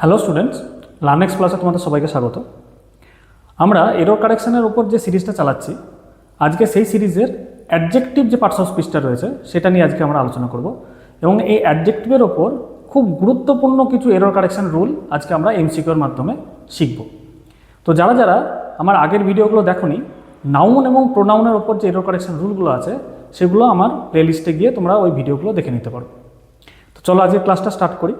Hello students লার্নেক্স ক্লাসে তোমাদের সবাইকে স্বাগত। আমরা এরর কারেকশনের উপর যে সিরিজটা চালাচ্ছি, আজকে সেই সিরিজের অ্যাডজেক্টিভ যে পার্টস অফ স্পিচটা রয়েছে, সেটা নিয়ে আজকে আমরা আলোচনা করব এবং এই অ্যাডজেক্টিভের ওপর খুব গুরুত্বপূর্ণ কিছু এরর কারেকশন রুল আজকে আমরা এমসিকিউর মাধ্যমে শিখব। তো যারা যারা আমার আগের ভিডিওগুলো দেখোনি নাউন এবং প্রোনাউনের ওপর যে এরর কারেকশন রুলগুলো আছে, সেগুলো আমার প্লেলিস্টে গিয়ে তোমরা ওই ভিডিওগুলো দেখে নিতে পারো। তো চলো আজকে ক্লাসটা স্টার্ট করি।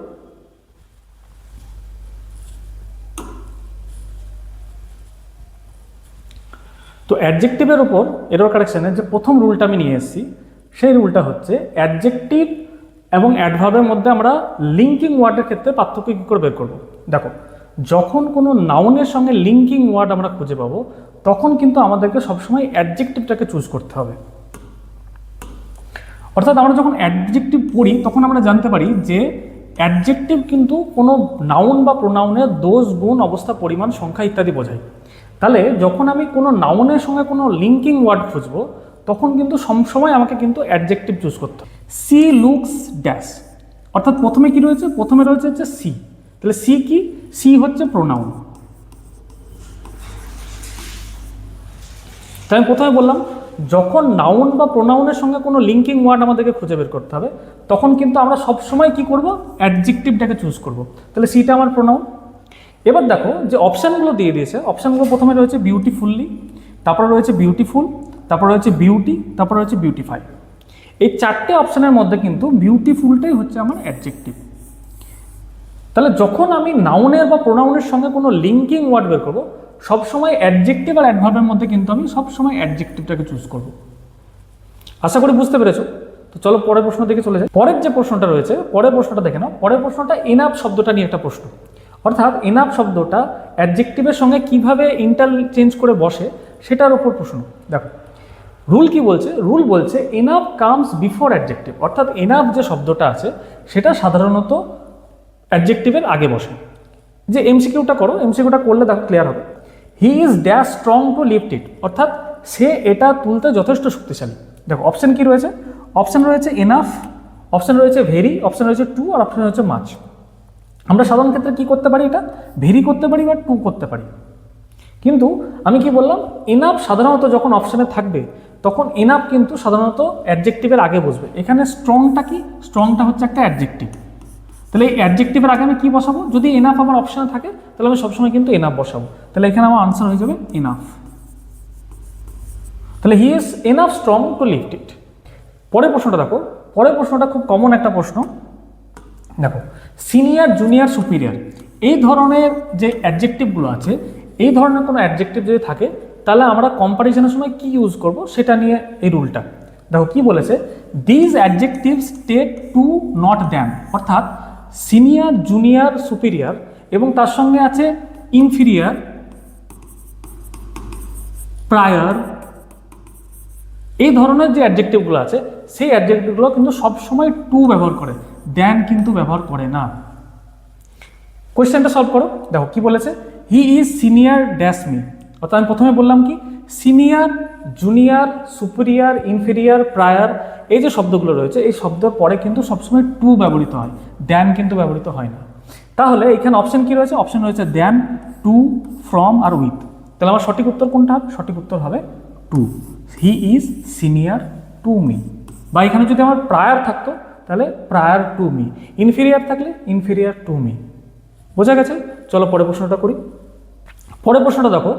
তো অ্যাডজেক্টিভের ওপর এরর কারেকশনের যে প্রথম রুলটা আমি নিয়ে এসেছি, সেই রুলটা হচ্ছে অ্যাডজেক্টিভ এবং অ্যাডভার্বের মধ্যে আমরা লিঙ্কিং ওয়ার্ডের ক্ষেত্রে পার্থক্য কী করে বের করব? দেখো, যখন কোনো নাউনের সঙ্গে লিঙ্কিং ওয়ার্ড আমরা খুঁজে পাবো, তখন কিন্তু আমাদেরকে সবসময় অ্যাডজেক্টিভটাকে চুজ করতে হবে। অর্থাৎ আমরা যখন অ্যাডজেক্টিভ পড়ি, তখন আমরা জানতে পারি যে অ্যাডজেক্টিভ কিন্তু কোনো নাউন বা প্রোনাউনের দোষ, গুণ, অবস্থা, পরিমাণ, সংখ্যা ইত্যাদি বোঝায়। তাহলে যখন আমি কোনো নাউনের সঙ্গে কোনো লিঙ্কিং ওয়ার্ড খুঁজবো, তখন কিন্তু সবসময় আমাকে কিন্তু অ্যাডজেক্টিভ চুজ করতে হবে। সি লুকস ড্যাশ অর্থাৎ প্রথমে কি রয়েছে? প্রথমে রয়েছে হচ্ছে সি তাহলে সি কি? সি হচ্ছে প্রোনাউন তাই আমি প্রথমে বললাম, যখন নাউন বা প্রোনাউনের সঙ্গে কোনো লিঙ্কিং ওয়ার্ড আমাদেরকে খুঁজে বের করতে হবে, তখন কিন্তু আমরা সবসময় কি করব? অ্যাডজেক্টিভটাকে চুজ করব। তাহলে সিটা আমার প্রোনাউন এবার দেখো যে অপশানগুলো দিয়ে দিয়েছে। অপশানগুলো প্রথমে রয়েছে বিউটিফুললি তারপরে রয়েছে বিউটিফুল তারপর রয়েছে বিউটি তারপর রয়েছে বিউটিফাই এই চারটে অপশানের মধ্যে কিন্তু বিউটিফুলটাই হচ্ছে আমার অ্যাডজেক্টিভ তাহলে যখন আমি নাউনের বা প্রোনাউনের সঙ্গে কোনো লিঙ্কিং ওয়ার্ড বের করব, সবসময় অ্যাডজেক্টিভ আর অ্যাডভার্বের মধ্যে কিন্তু আমি সবসময় অ্যাডজেক্টিভটাকে চুজ করব। আশা করি বুঝতে পেরেছ? তো চলো পরের প্রশ্ন দিকে চলে যাই। পরের যে প্রশ্নটা রয়েছে, পরের প্রশ্নটা দেখে নাও। পরের প্রশ্নটা এনাফ শব্দটা নিয়ে একটা প্রশ্ন। অর্থাৎ এনাফ শব্দটা অ্যাডজেক্টিভের সঙ্গে কীভাবে ইন্টারচেঞ্জ করে বসে সেটার ওপর প্রশ্ন। দেখো রুল কি বলছে? রুল বলছে এনাফ কামস বিফোর অ্যাডজেক্টিভ অর্থাৎ এনাফ যে শব্দটা আছে সেটা সাধারণত অ্যাডজেক্টিভের আগে বসে। যে এমসিকিউটা করো এমসিকিউটা করলে দেখো ক্লিয়ার হবে। He is dash strong to lift it অর্থাৎ সে এটা তুলতে যথেষ্ট শক্তিশালী। দেখো অপশান কি রয়েছে? অপশান রয়েছে এনাফ অপশান রয়েছে ভেরি অপশান রয়েছে টু আর অপশান রয়েছে মাছ আমরা সাধারণ ক্ষেত্রে কি করতে পারি এটা? ভেরি করতে পারি বা টু করতে পারি। কিন্তু আমি কি বললাম? এনাফ সাধারণত যখন অপশানে থাকবে, তখন এনাফ কিন্তু সাধারণত অ্যাডজেক্টিভের আগে বসবে। এখানে স্ট্রংটা কি? স্ট্রংটা হচ্ছে একটা অ্যাডজেক্টিভ তাহলে এই অ্যাডজেক্টিভের আগে আমি কি বসাবো? যদি এনাফ আমার অপশানে থাকে, তাহলে আমি সবসময় কিন্তু এনাফ বসাবো। তাহলে এখানে আমার আনসার হয়ে যাবে এনাফ তাহলে he is enough strong to lift it পরের প্রশ্নটা দেখো। পরের প্রশ্নটা খুব কমন একটা প্রশ্ন। দেখো সিনিয়র জুনিয়র সুপিরিয়র এই ধরনের যে অ্যাডজেক্টিভগুলো আছে, এই ধরনের কোনো অ্যাডজেক্টিভ যদি থাকে, তাহলে আমরা কম্পারিজনের সময় কি ইউজ করব সেটা নিয়ে এই রুলটা দেখো, কি বলেছে? These adjectives take to not than অর্থাৎ সিনিয়র জুনিয়র সুপিরিয়র এবং তার সঙ্গে আছে ইনফিরিয়ার প্রায়র এই ধরনের যে অ্যাডজেক্টিভগুলো আছে, সেই অ্যাডজেক্টিভগুলো কিন্তু সবসময় টু ব্যবহার করে। দ্যান কিন্তু ব্যবহার করে না। কোয়েশ্চেনটা সলভ করো। দেখো, কি বলেছে? He is senior dash me অর্থাৎ আমি প্রথমে বললাম কি? Senior junior superior inferior prior এই যে শব্দগুলো রয়েছে, এই শব্দের পরে কিন্তু সবসময় টু ব্যবহৃত হয়। দ্যান কিন্তু ব্যবহৃত হয় না। তাহলে এখানে অপশন কি রয়েছে? অপশন রয়েছে দ্যান টু ফ্রম আর উইথ তাহলে আমার সঠিক উত্তর কোনটা? হবে সঠিক উত্তর হবে to he is senior to me বা এখানে যদি আমার প্রায়ার থাকতো তাহলে প্রায়ার টু মি ইনফিরিয়ার থাকলে ইনফিরিয়ার টু মি বোঝা গেছে? চলো পরের প্রশ্নটা করি। পরের প্রশ্নটা দেখো,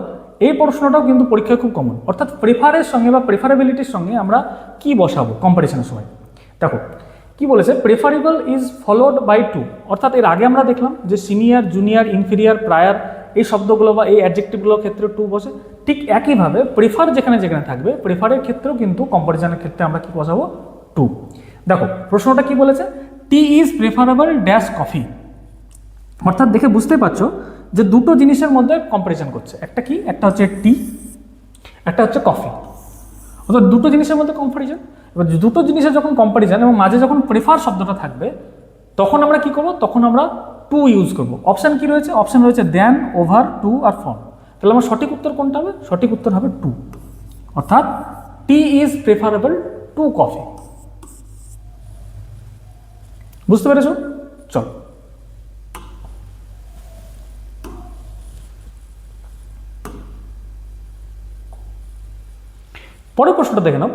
এই প্রশ্নটাও কিন্তু পরীক্ষায় খুব কমন অর্থাৎ প্রেফারের সঙ্গে বা প্রেফারেবিলিটির সঙ্গে আমরা কি বসাবো কম্পারিজনের সময়? দেখো, কি বলেছে? Preferable is followed by to অর্থাৎ এর আগে আমরা দেখলাম যে সিনিয়র জুনিয়র ইনফিরিয়ার প্রায়ার এই শব্দগুলো বা এই অ্যাডজেক্টিভগুলোর ক্ষেত্রে টু বসে। ঠিক একইভাবে প্রেফার যেখানে যেখানে থাকবে প্রেফারের ক্ষেত্রেও কিন্তু কম্পারিজনের ক্ষেত্রে আমরা কি বসাবো? টু দেখো, প্রশ্নটা কি বলেছে? Tea is preferable dash coffee অর্থাৎ দেখে বুঝতে পারছ যে দুটো জিনিসের মধ্যে কম্পারিজন করছে। একটা কি? একটা হচ্ছে টি একটা হচ্ছে কফি অর্থাৎ দুটো জিনিসের মধ্যে কম্পারিজন এবার দুটো জিনিসের যখন কম্পারিজন এবং মাঝে যখন প্রেফার শব্দটা থাকবে, তখন আমরা কি করব? তখন আমরা টু ইউজ করব। অপশান কি রয়েছে? অপশান রয়েছে দেন ওভার টু আর ফ্রম তাহলে আমার সঠিক উত্তর কোনটা হবে? সঠিক উত্তর হবে টু অর্থাৎ tea is preferable to coffee বুঝতে পেরেছ? চল। পরের প্রশ্নটা দেখে নাও।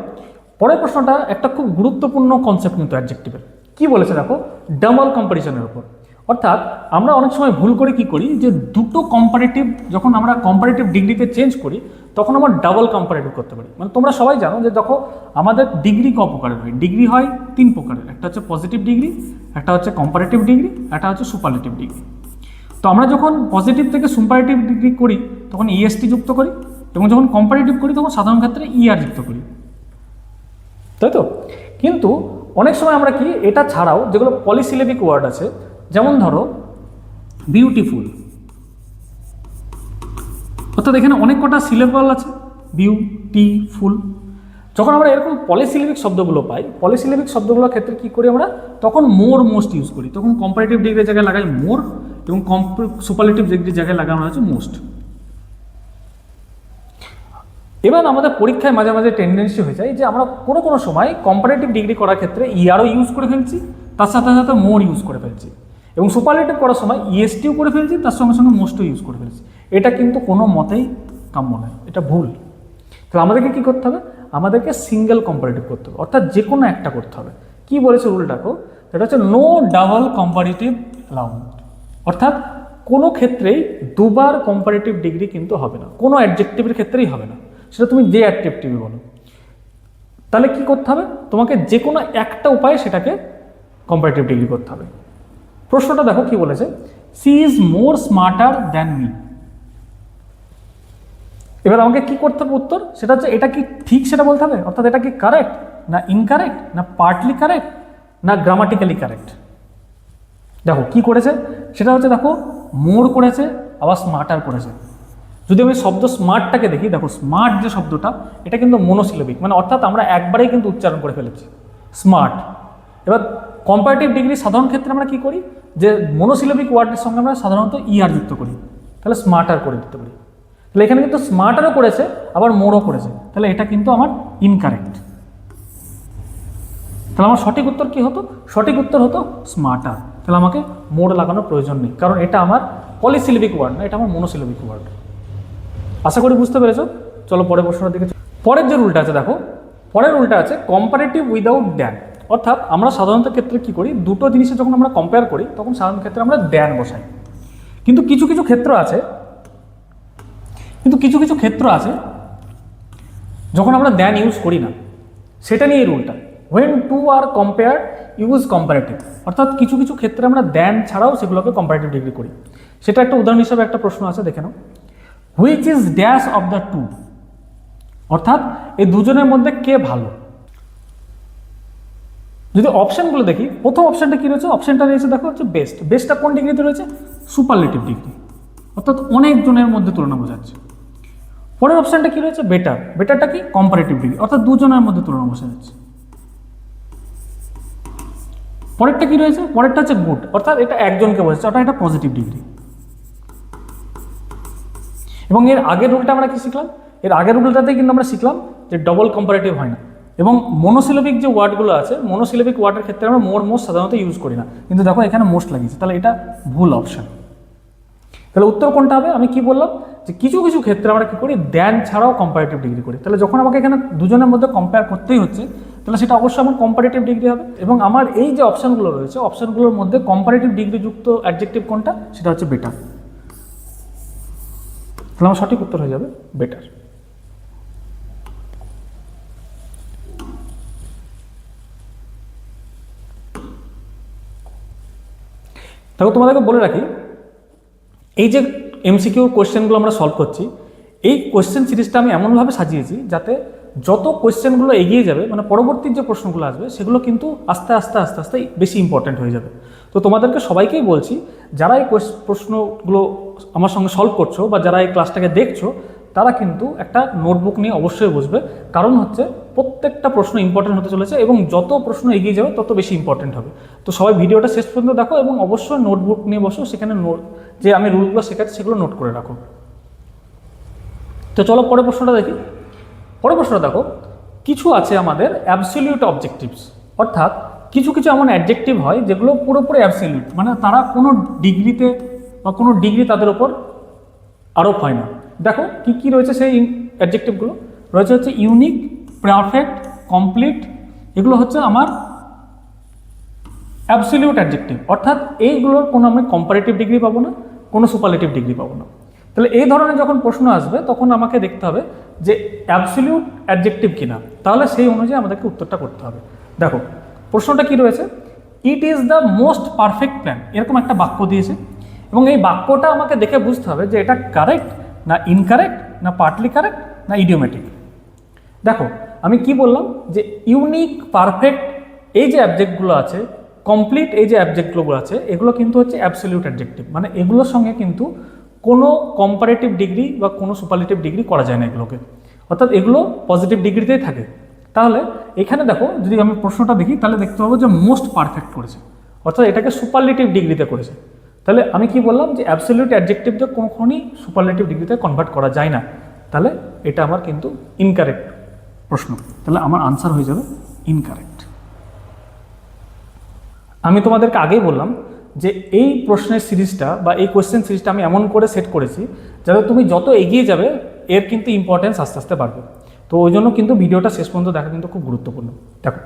পরের প্রশ্নটা একটা খুব গুরুত্বপূর্ণ কনসেপ্ট কিন্তু অ্যাডজেক্টিভের কি বলেছে দেখো? ডাবল কম্পারিজনের উপর। অর্থাৎ আমরা অনেক সময় ভুল করে কি করি যে দুটো কম্পারেটিভ যখন আমরা কম্পারেটিভ ডিগ্রিতে চেঞ্জ করি, তখন আমরা ডাবল কম্পারেটিভ করতে পারি। মানে তোমরা সবাই জানো যে দেখো, আমাদের ডিগ্রি ক প্রকারের হয়? ডিগ্রি হয় তিন প্রকারের। একটা হচ্ছে পজিটিভ ডিগ্রি একটা হচ্ছে কম্পারেটিভ ডিগ্রি একটা হচ্ছে সুপারলেটিভ ডিগ্রি তো আমরা যখন পজিটিভ থেকে সুপারেটিভ ডিগ্রি করি, তখন ইএসটি যুক্ত করি এবং যখন কম্পারেটিভ করি, তখন সাধারণ ক্ষেত্রে ইআর যুক্ত করি। তাই তো? কিন্তু অনেক সময় আমরা কি, এটা ছাড়াও যেগুলো পলিসিলেবিক ওয়ার্ড আছে যেমন ধরো বিউটিফুল অর্থাৎ এখানে অনেক কটা সিলেবল আছে বিউটিফুল যখন আমরা এরকম পলিসিলেবিক শব্দগুলো পাই পলিসিলেবিক শব্দগুলোর ক্ষেত্রে কী করি আমরা? তখন মোর মোস্ট ইউজ করি। তখন কম্পারেটিভ ডিগ্রির জায়গায় লাগাই মোর এবং সুপারলেটিভ ডিগ্রির জায়গায় লাগানো হচ্ছে মোস্ট এবার আমাদের পরীক্ষায় মাঝে মাঝে টেন্ডেন্সি হয়ে যায় যে আমরা কোনো কোনো সময় কম্পারেটিভ ডিগ্রি করার ক্ষেত্রে ইয়ারও ইউজ করে ফেলছি, তার সাথে সাথে মোর ইউজ করে ফেলছি। এবং সুপারলেটিভ করার সময় ইএসটিও করে ফেলছি, তার সঙ্গে সঙ্গে মোস্টও ইউজ করে ফেলছি। এটা কিন্তু কোনো মতেই কাম্য নয়, এটা ভুল। তাহলে আমাদেরকে কী করতে হবে? আমাদেরকে সিঙ্গেল কম্পারেটিভ করতে হবে, অর্থাৎ যে কোনো একটা করতে হবে। কি বলেছে রুলটাকেও সেটা হচ্ছে নো ডাবল কম্পারেটিভ অ্যালাউন্ড অর্থাৎ কোনো ক্ষেত্রেই দুবার কম্পারেটিভ ডিগ্রি কিন্তু হবে না, কোনো অ্যাডজেক্টিভের ক্ষেত্রেই হবে না। সেটা তুমি যে অ্যাডজেক্টিভই বলো। তাহলে কি করতে হবে? তোমাকে যে কোনো একটা উপায়ে সেটাকে কম্পারেটিভ ডিগ্রি করতে হবে। প্রশ্নটা দেখো কি বলেছে she is more smarter than me এবার আমাকে কি করতে হবে উত্তর? সেটা হচ্ছে, এটা কি ঠিক সেটা বলতে হবে? অর্থাৎ এটা কি কারেক্ট না ইনকারেক্ট না পার্টলি কারেক্ট না গ্রামাটিক্যালি কারেক্ট দেখো, কি করেছে? সেটা হচ্ছে, দেখো মোর করেছে, আবার স্মার্টার করেছে। যদি আমি শব্দ স্মার্টটাকে দেখি, দেখো স্মার্ট যে শব্দটা, এটা কিন্তু মনোসিলেবিক মানে অর্থাৎ আমরা একবারেই কিন্তু উচ্চারণ করে ফেলেছি। স্মার্ট এবার কম্পারেটিভ ডিগ্রি সাধারণ ক্ষেত্রে আমরা কি করি? যে মনোসিলেবিক ওয়ার্ডের সঙ্গে আমরা সাধারণত ইআর যুক্ত করি। তাহলে স্মার্টার করে দিতে পারি। তাহলে এখানে কিন্তু স্মার্টারও করেছে, আবার মোরও করেছে। তাহলে এটা কিন্তু আমার ইনকারেক্ট তাহলে আমার সঠিক উত্তর কি হতো? সঠিক উত্তর হতো স্মার্টার তাহলে আমাকে মোড় লাগানোর প্রয়োজন নেই। কারণ এটা আমার পলিসিলেবিক ওয়ার্ড না, এটা আমার মনোসিলেবিক ওয়ার্ড আশা করি বুঝতে পেরেছ? চলো পরের প্রশ্নের দিকে পরের যে রুলটা আছে, দেখো। পরের রুলটা আছে কম্পারেটিভ উইদাউট দ্যান অর্থাৎ আমরা সাধারণত ক্ষেত্রে কি করি? দুটো জিনিসে যখন আমরা কম্পেয়ার করি, তখন সাধারণ ক্ষেত্রে আমরা দ্যান বসাই। কিন্তু কিছু কিছু ক্ষেত্র আছে, কিন্তু কিছু কিছু ক্ষেত্র আছে, যখন আমরা দ্যান ইউজ করি না, সেটা নিয়ে এই রুলটা when two are compare use comparative অর্থাৎ কিছু কিছু ক্ষেত্রে আমরা দ্যান ছাড়াও সেগুলোকে কম্পারেটিভ ডিগ্রি করি। সেটা একটা উদাহরণ হিসাবে একটা প্রশ্ন আছে, দেখে নাও। Which is dash of the two অর্থাৎ এই দুজনের মধ্যে কে ভালো? যদি অপশানগুলো দেখি, প্রথম অপশানটা কী রয়েছে? অপশানটা রয়েছে, দেখো, হচ্ছে বেস্ট বেস্টটা কোন ডিগ্রিতে রয়েছে? সুপারলেটিভ ডিগ্রি অর্থাৎ অনেকজনের মধ্যে তুলনা বোঝাচ্ছে পরের অপশানটা কী রয়েছে? বেটার বেটারটা কি? কম্পারেটিভ ডিগ্রি অর্থাৎ দুজনের মধ্যে তুলনা বোঝা যাচ্ছে। পরেরটা কি রয়েছে? পরেরটা হচ্ছে গুড অর্থাৎ এটা একজনকে বোঝাচ্ছে, অর্থাৎ এটা পজিটিভ ডিগ্রি এবং এর আগের রুলটা আমরা কি শিখলাম? এর আগের রুলটাতে কিন্তু আমরা শিখলাম যে ডবল কম্পারেটিভ হয় না। এবং মনোসিলেবিক যে ওয়ার্ডগুলো আছে মনোসিলেবিক ওয়ার্ডের ক্ষেত্রে আমরা মোর মোস্ট সাধারণত ইউজ করি না। কিন্তু দেখো এখানে মোস্ট লাগিয়েছে। তাহলে এটা ভুল অপশন তাহলে উত্তর কোনটা হবে? আমি কি বললাম? যে কিছু কিছু ক্ষেত্রে আমরা কি করি? দ্যান ছাড়াও কম্পারেটিভ ডিগ্রি করি। তাহলে যখন আমাকে এখানে দুজনের মধ্যে কম্পেয়ার করতেই হচ্ছে, তাহলে সেটা অবশ্যই আমার কম্পারেটিভ ডিগ্রি হবে। এবং আমার এই যে অপশানগুলো রয়েছে অপশানগুলোর মধ্যে কম্পারেটিভ ডিগ্রি যুক্ত অ্যাডজেক্টিভ কোনটা? সেটা হচ্ছে বেটার তাহলে আমার সঠিক উত্তর হয়ে যাবে বেটার তারপর তোমাদেরকে বলে রাখি, এই যে এমসিকিউ কোয়েশ্চেনগুলো আমরা সলভ করছি, এই কোয়েশ্চেন সিরিজটা আমি এমনভাবে সাজিয়েছি যাতে যত কোয়েশ্চেনগুলো এগিয়ে যাবে মানে পরবর্তী যে প্রশ্নগুলো আসবে, সেগুলো কিন্তু আস্তে আস্তে আস্তে আস্তে বেশি ইম্পর্ট্যান্ট হয়ে যাবে। তো তোমাদেরকে সবাইকেই বলছি, যারা এই প্রশ্নগুলো আমার সঙ্গে সলভ করছ বা যারা এই ক্লাসটাকে দেখছ, তারা কিন্তু একটা নোটবুক নিয়ে অবশ্যই বসবে। কারণ হচ্ছে প্রত্যেকটা প্রশ্ন ইম্পর্টেন্ট হতে চলেছে এবং যত প্রশ্ন এগিয়ে যাবে, তত বেশি ইম্পর্টেন্ট হবে। তো সবাই ভিডিওটা শেষ পর্যন্ত দেখো এবং অবশ্যই নোটবুক নিয়ে বসো, সেখানে নোট যে আমি রুলগুলো শেখাচ্ছি সেগুলো নোট করে রাখো। তো চলো পরের প্রশ্নটা দেখি। পরের প্রশ্নটা দেখো। কিছু আছে আমাদের অ্যাবসলিউট অবজেক্টিভস অর্থাৎ কিছু কিছু এমন অ্যাডজেক্টিভ হয় যেগুলো পুরোপুরি অ্যাবসলিউট মানে তারা কোনো ডিগ্রিতে বা কোনো ডিগ্রি তাদের ওপর আরোপ হয় না। দেখো কি কি রয়েছে সেই অ্যাডজেক্টিভগুলো রয়েছে হচ্ছে ইউনিক পারফেক্ট কমপ্লিট এগুলো হচ্ছে আমার অ্যাবসলিউট অ্যাডজেক্টিভ অর্থাৎ এইগুলোর কোনো আমি কম্পারেটিভ ডিগ্রি পাবো না, কোনো সুপারলেটিভ ডিগ্রি পাবো না। তাহলে এই ধরনের যখন প্রশ্ন আসবে, তখন আমাকে দেখতে হবে যে অ্যাবসলিউট অ্যাডজেক্টিভ কিনা। তাহলে সেই অনুযায়ী আমাদেরকে উত্তরটা করতে হবে। দেখো, প্রশ্নটা কি রয়েছে? It is the most perfect plan এরকম একটা বাক্য দিয়েছে। এবং এই বাক্যটা আমাকে দেখে বুঝতে হবে যে এটা কারেক্ট না ইনকারেক্ট না পার্টলি কারেক্ট না ইডিওমেটিক দেখো আমি কি বললাম? যে ইউনিক পারফেক্ট এই যে অ্যাবজেক্টগুলো আছে কমপ্লিট এই যে অ্যাবজেক্টগুলো আছে, এগুলো কিন্তু হচ্ছে অ্যাবসলিউট অ্যাডজেক্টিভ মানে এগুলোর সঙ্গে কিন্তু কোনো কম্পারেটিভ ডিগ্রি বা কোনো সুপারলেটিভ ডিগ্রি করা যায় না এগুলোকে। অর্থাৎ এগুলো পজিটিভ ডিগ্রিতেই থাকে। তাহলে এখানে দেখো, যদি আমি প্রশ্নটা দেখি, তাহলে দেখতে পাবো যে মোস্ট পারফেক্ট করেছে। অর্থাৎ এটাকে সুপারলেটিভ ডিগ্রিতে করেছে। তাহলে আমি কি বললাম যে অ্যাবসলিউট অ্যাডজেক্টিভটা কোনোক্ষণই সুপারলেটিভ ডিগ্রিতে কনভার্ট করা যায় না। তাহলে এটা আমার কিন্তু ইনকারেক্ট প্রশ্ন। তাহলে আমার আনসার হয়ে যাবে ইনকারেক্ট আমি তোমাদেরকে আগেই বললাম যে এই প্রশ্নের সিরিজটা বা এই কোয়েশ্চেন সিরিজটা আমি এমন করে সেট করেছি যাতে তুমি যত এগিয়ে যাবে, এর কিন্তু ইম্পর্টেন্স আস্তে আস্তে বাড়বে। তো ওই জন্য কিন্তু ভিডিওটা শেষ পর্যন্ত দেখা কিন্তু খুব গুরুত্বপূর্ণ। দেখো,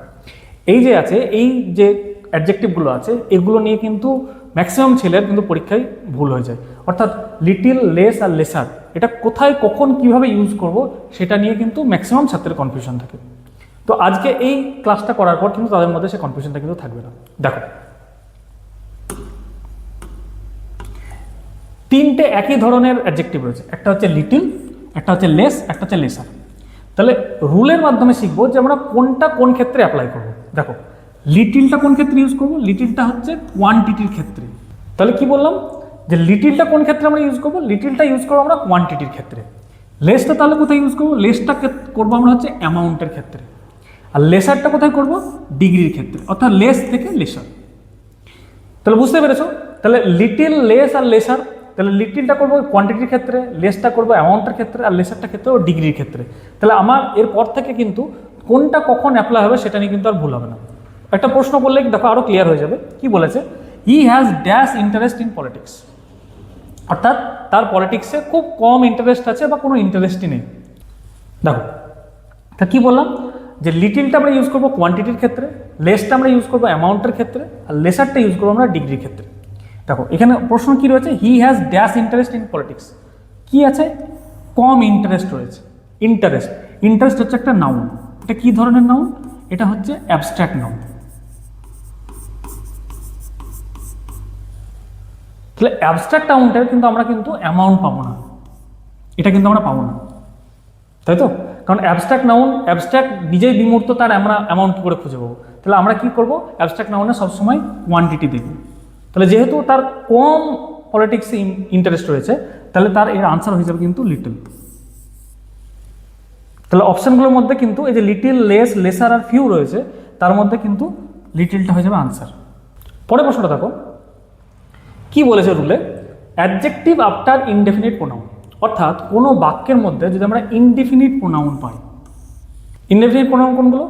এই যে আছে, এই যে অ্যাডজেক্টিভগুলো আছে, এগুলো নিয়ে কিন্তু ম্যাক্সিমাম ছেলের কিন্তু পরীক্ষায় ভুল হয়ে যায়। অর্থাৎ লিটিল লেস আর লেসার এটা কোথায়, কখন, কীভাবে ইউজ করব, সেটা নিয়ে কিন্তু ম্যাক্সিমাম ছাত্রের কনফিউশন থাকে। তো আজকে এই ক্লাসটা করার পর কিন্তু তাদের মধ্যে সে কনফিউশনটা কিন্তু থাকবে না। দেখো। তিনটে একই ধরনের অ্যাডজেক্টিভ রয়েছে। একটা হচ্ছে লিটিল একটা হচ্ছে লেস একটা হচ্ছে লেসার তাহলে রুলের মাধ্যমে শিখব যে আমরা কোনটা কোন ক্ষেত্রে অ্যাপ্লাই করব। দেখো লিটিলটা কোন ক্ষেত্রে ইউজ করব? লিটিলটা হচ্ছে কোয়ান্টিটির ক্ষেত্রে। তাহলে কি বললাম? যে লিটিলটা কোন ক্ষেত্রে আমরা ইউজ করব? লিটিলটা ইউজ করব আমরা কোয়ান্টিটির ক্ষেত্রে। লেসটা তাহলে কোথায় ইউজ করব? লেসটা করব আমরা হচ্ছে অ্যামাউন্টের ক্ষেত্রে। আর লেসারটা কোথায় করব? ডিগ্রির ক্ষেত্রে। অর্থাৎ লেস থেকে লেসার তাহলে বুঝতে পেরেছ? তাহলে লিটিল লেস আর লেসার তাহলে লিটিলটা করব কোয়ান্টিটির ক্ষেত্রে লেসটা করব অ্যামাউন্টের ক্ষেত্রে, আর লেসারটা ক্ষেত্রে ও ডিগ্রির ক্ষেত্রে। তাহলে আমার এরপর থেকে কিন্তু কোনটা কখন অ্যাপ্লাই হবে সেটা নিয়ে কিন্তু আর ভুল হবে না। একটা প্রশ্ন করলে দেখো আরও ক্লিয়ার হয়ে যাবে। কি বলেছে? He has dash interest in politics অর্থাৎ তার পলিটিক্সে খুব কম ইন্টারেস্ট আছে বা কোনো ইন্টারেস্টই নেই। দেখো, তা কি বললাম? যে লিটিলটা আমরা ইউজ করব কোয়ান্টিটির ক্ষেত্রে লেসটা আমরা ইউজ করব অ্যামাউন্টের ক্ষেত্রে, আর লেসারটা ইউজ করব আমরা ডিগ্রির ক্ষেত্রে। দেখো, এখানে প্রশ্ন কী রয়েছে? He has dash interest in politics কী আছে? কম ইন্টারেস্ট রয়েছে। ইন্টারেস্ট ইন্টারেস্ট হচ্ছে একটা নাউন এটা কি ধরনের নাউন এটা হচ্ছে অ্যাবস্ট্রাক্ট নাউন তাহলে অ্যাবস্ট্রাক্ট নাউনটার কিন্তু আমরা কিন্তু অ্যামাউন্ট পাবো না। এটা কিন্তু আমরা পাবো না। তাই তো? কারণ অ্যাবস্ট্রাক্ট নাউন অ্যাবস্ট্রাক্ট নিজেই বিমূর্ত, তার আমরা অ্যামাউন্ট করে খুঁজে পাবো? তাহলে আমরা কী করব? অ্যাবস্ট্রাক্ট নাউনে সবসময় কোয়ান্টিটি দেখব। তাহলে যেহেতু তার কম পলিটিক্সে ইন্টারেস্ট রয়েছে, তাহলে তার এর আনসার হয়ে যাবে কিন্তু লিটল তাহলে অপশানগুলোর মধ্যে কিন্তু এই যে লিটিল লেস লেসার আর ফিউ রয়েছে, তার মধ্যে কিন্তু লিটিলটা হয়ে যাবে আনসার পরে প্রশ্নটা দেখো। কি বলেছে রুলে? অ্যাডজেক্টিভ আফটার ইনডেফিনিট প্রোনাউন অর্থাৎ কোনো বাক্যের মধ্যে যদি আমরা ইনডিফিনিট প্রোনাউন পাই। ইনডেফিনিট প্রোনাউন কোনগুলো?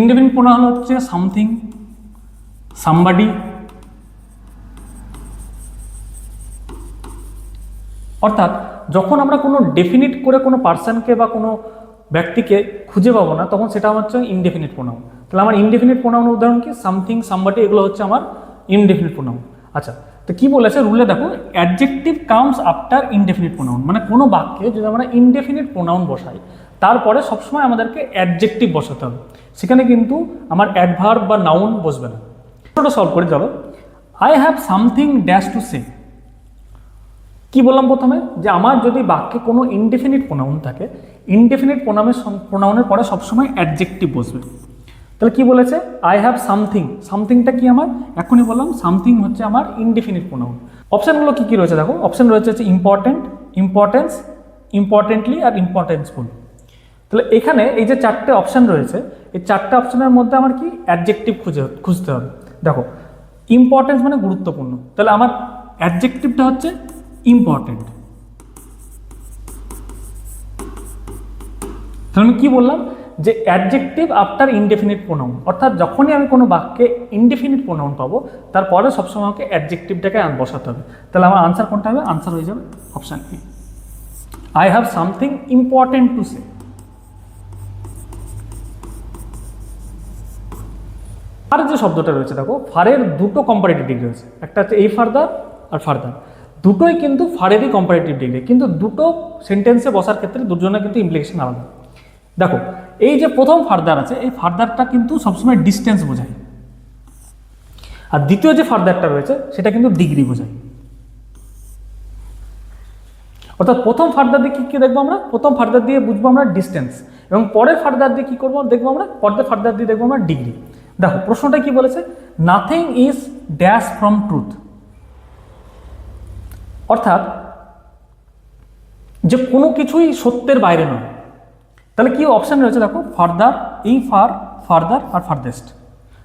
ইনডেফিনিট প্রোনাউন হচ্ছে সামথিং সামবাডি অর্থাৎ যখন আমরা কোনো ডেফিনিট করে কোনো পার্সনকে বা কোনো ব্যক্তিকে খুঁজে পাবো না, তখন সেটা হচ্ছে ইনডেফিনিট প্রোনাউন তাহলে আমার ইনডেফিনিট প্রোনাউনের উদাহরণ কি? সামথিং সামবাডি এগুলো হচ্ছে আমার ইনডেফিনিট প্রোনাউন আচ্ছা তো কি বলেছে? রুলে দেখো adjective counts after indefinite pronoun মানে কোনো বাক্যে যদি আমরা ইনডেফিনিট প্রোনাউন বসাই, তারপরে সবসময় আমাদেরকে অ্যাডজেক্টিভ বসাতে হবে। সেখানে কিন্তু আমার অ্যাডভার্ব বা নাউন বসবে না। ওটা সলভ করে, চলো। I have something dash to say কি বললাম প্রথমে? যে আমার যদি বাক্যে কোনো ইনডেফিনিট প্রোনাউন থাকে ইনডেফিনিট প্রোনাউনের প্রোনাউনের পরে সবসময় অ্যাডজেক্টিভ বসবে। তাহলে কি বলেছে? আই হ্যাভ সামথিং সামথিংটা কি আমার? এখনই বললাম সামথিং হচ্ছে আমার ইনডেফিনিট প্রোনাউন অপশানগুলো কী কী রয়েছে দেখো? অপশান রয়েছে হচ্ছে ইম্পর্টেন্ট ইম্পর্টেন্স ইম্পর্টেন্টলি আর ইম্পর্টেন্সফুল তাহলে এখানে এই যে চারটে অপশান রয়েছে, এই চারটে অপশানের মধ্যে আমার কি? অ্যাডজেক্টিভ খুঁজে, খুঁজতে হবে। দেখো ইম্পর্টেন্স মানে গুরুত্বপূর্ণ। তাহলে আমার অ্যাডজেক্টিভটা হচ্ছে ইম্পর্টেন্ট তাহলে আমি কী বললাম? যে অ্যাডজেক্টিভ আফটার ইনডেফিনিট প্রোনাউন অর্থাৎ যখনই আমি কোনো বাক্যে ইনডেফিনিট প্রোনাউন পাবো, তারপরে সবসময় আমাকে অ্যাডজেক্টিভটাকে বসাতে হবে। তাহলে আমার আনসার কোনটা হবে? আনসার হয়ে যাবে option A I have something important to say আর যে শব্দটা রয়েছে, দেখো ফারের দুটো কম্পারেটিভ ডিগ্রি রয়েছে। একটা হচ্ছে এই ফার্দার আর ফার্দার দুটোই কিন্তু ফারেরই কম্পারেটিভ ডিগ্রি কিন্তু দুটো সেন্টেন্সে বসার ক্ষেত্রে দুজনের কিন্তু ইমপ্লিকেশন আলাদা। দেখো এই যে প্রথম ফার্দার আছে, এই ফার্দারটা কিন্তু সবসময় ডিস্টেন্স বোঝায়। আর দ্বিতীয় যে ফার্দারটা রয়েছে, সেটা কিন্তু ডিগ্রি বোঝায়। অর্থাৎ প্রথম ফার্দার দিয়ে কী কী দেখব আমরা? প্রথম ফার্দার দিয়ে বুঝব আমরা ডিস্টেন্স এবং পরের ফার্দার দিয়ে কী করব? দেখব আমরা, পরের ফার্দার দিয়ে দেখব আমরা ডিগ্রি দেখো, প্রশ্নটা কি বলেছে? Nothing is dash from truth অর্থাৎ, যে কোনো কিছুই সত্যের বাইরে নয়। তাহলে কি অপশান রয়েছে দেখো? ফার্দার এই ফার ফার্দার আর ফার্দেস্ট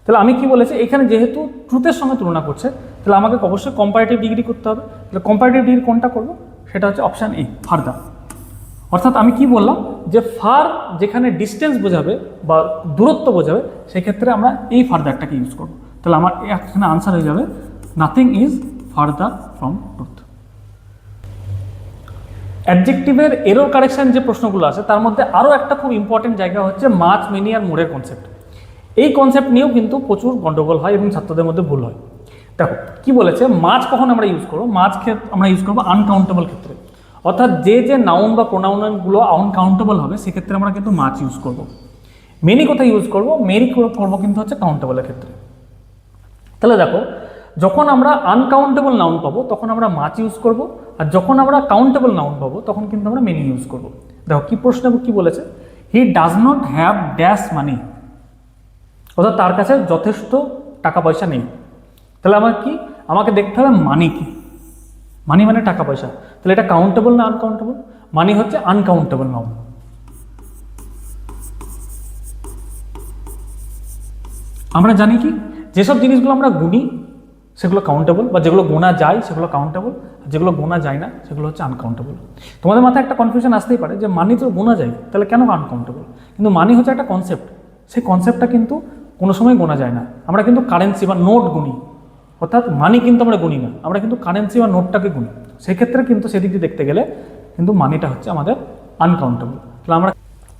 তাহলে আমি কি বলেছি? এখানে যেহেতু ট্রুথের সঙ্গে তুলনা করছে, তাহলে আমাকে অবশ্যই কম্পারেটিভ ডিগ্রি করতে হবে। তাহলে কম্পারেটিভ ডিগ্রি কোনটা করব? সেটা হচ্ছে অপশান এ ফার্দার অর্থাৎ আমি কি বললাম? যে ফার যেখানে ডিস্টেন্স বোঝাবে বা দূরত্ব বোঝাবে, সেক্ষেত্রে আমরা এই ফার্দারটাকে ইউজ করব। তাহলে আমার এখানে আনসার হয়ে যাবে nothing is farther from truth অ্যাডজেক্টিভের error correction যে প্রশ্নগুলো আছে, তার মধ্যে আরও একটা খুব ইম্পর্টেন্ট জায়গা হচ্ছে মাছ মিনি আর মোড়ের কনসেপ্ট এই কনসেপ্ট নিয়েও কিন্তু প্রচুর গণ্ডগোল হয় এবং ছাত্রদের মধ্যে ভুল হয়। দেখো, কি বলেছে? মাছ কখন আমরা ইউজ করব? মাছ ক্ষেত্রে আমরা ইউজ করব আনকাউন্টেবল ক্ষেত্রে। অর্থাৎ যে যে নাউন বা প্রোনাউনগুলো আনকাউন্টেবল হবে, সেক্ষেত্রে আমরা কিন্তু মাছ ইউজ করব। মেনি কোথায় ইউজ করব? মেরি করব কিন্তু হচ্ছে কাউন্টেবলের ক্ষেত্রে। তাহলে দেখো যখন আমরা আনকাউন্টেবল নাউন পাবো, তখন আমরা মাছ ইউজ করব, আর যখন আমরা কাউন্টেবল নাউন পাবো, তখন কিন্তু আমরা মেনি ইউজ করব। দেখো, কি প্রশ্ন কি বলেছে? He does not have dash money অর্থাৎ তার কাছে যথেষ্ট টাকা পয়সা নেই। তাহলে আমার কি? আমাকে দেখতে হবে মানি কি? মানি মানে টাকা পয়সা। তাহলে এটা কাউন্টেবল না আনকাউন্টেবল মানি হচ্ছে আনকাউন্টেবল নাউন আমরা জানি কি? যেসব জিনিসগুলো আমরা গুনি সেগুলো কাউন্টেবল বা যেগুলো গোনা যায়, সেগুলো কাউন্টেবল যেগুলো গোনা যায় না, সেগুলো হচ্ছে আনকাউন্টেবল তোমাদের মাথায় একটা কনফিউশন আসতেই পারে যে মানি তো গোনা যায়, তাহলে কেন আনকাউন্টেবল কিন্তু মানি হচ্ছে একটা কনসেপ্ট সেই কনসেপ্টটা কিন্তু কোনো সময় গোনা যায় না। আমরা কিন্তু কারেন্সি বা নোট গুনি। অর্থাৎ মানি কিন্তু আমরা গুনি না। আমরা কিন্তু কারেন্সি বা নোটটাকে গুনি। সেক্ষেত্রে কিন্তু সেদিক দিয়ে দেখতে গেলে কিন্তু মানিটা হচ্ছে আমাদের আনকাউন্টেবল তাহলে আমরা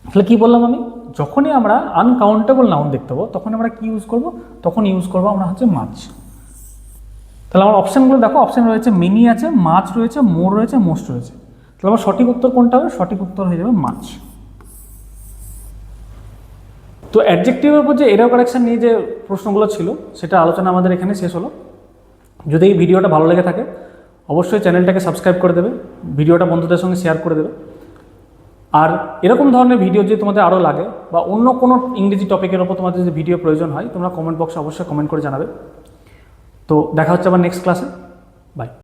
তাহলে কী বললাম আমি? যখনই আমরা আনকাউন্টেবল নাউন দেখতে পাবো তখন আমরা কি ইউজ করব? তখন ইউজ করব আমরা হচ্ছে মাছ। তাহলে আমার অপশানগুলো দেখো অপশান রয়েছে মিনি আছে, মাছ রয়েছে মোর রয়েছে মোস্ট রয়েছে। তাহলে আমার সঠিক উত্তর কোনটা হবে? সঠিক উত্তর হয়ে যাবে মাছ। তো অ্যাডজেক্টিভের উপর যে এরো কারেকশান নিয়ে যে প্রশ্নগুলো ছিল, সেটা আলোচনা আমাদের এখানে শেষ হলো। যদি এই ভিডিওটা ভালো লেগে থাকে, অবশ্যই চ্যানেলটাকে সাবস্ক্রাইব করে দেবে, ভিডিওটা বন্ধুদের সঙ্গে শেয়ার করে দেবে। আর এরকম ধরনের ভিডিও যদি তোমাদের আরও লাগে, বা অন্য কোনো ইংরেজি টপিকের ওপর তোমাদের যদি ভিডিও প্রয়োজন হয়, তোমরা কমেন্ট বক্সে অবশ্যই কমেন্ট করে জানাবে। তো দেখা হচ্ছে আবার নেক্সট ক্লাসে বাই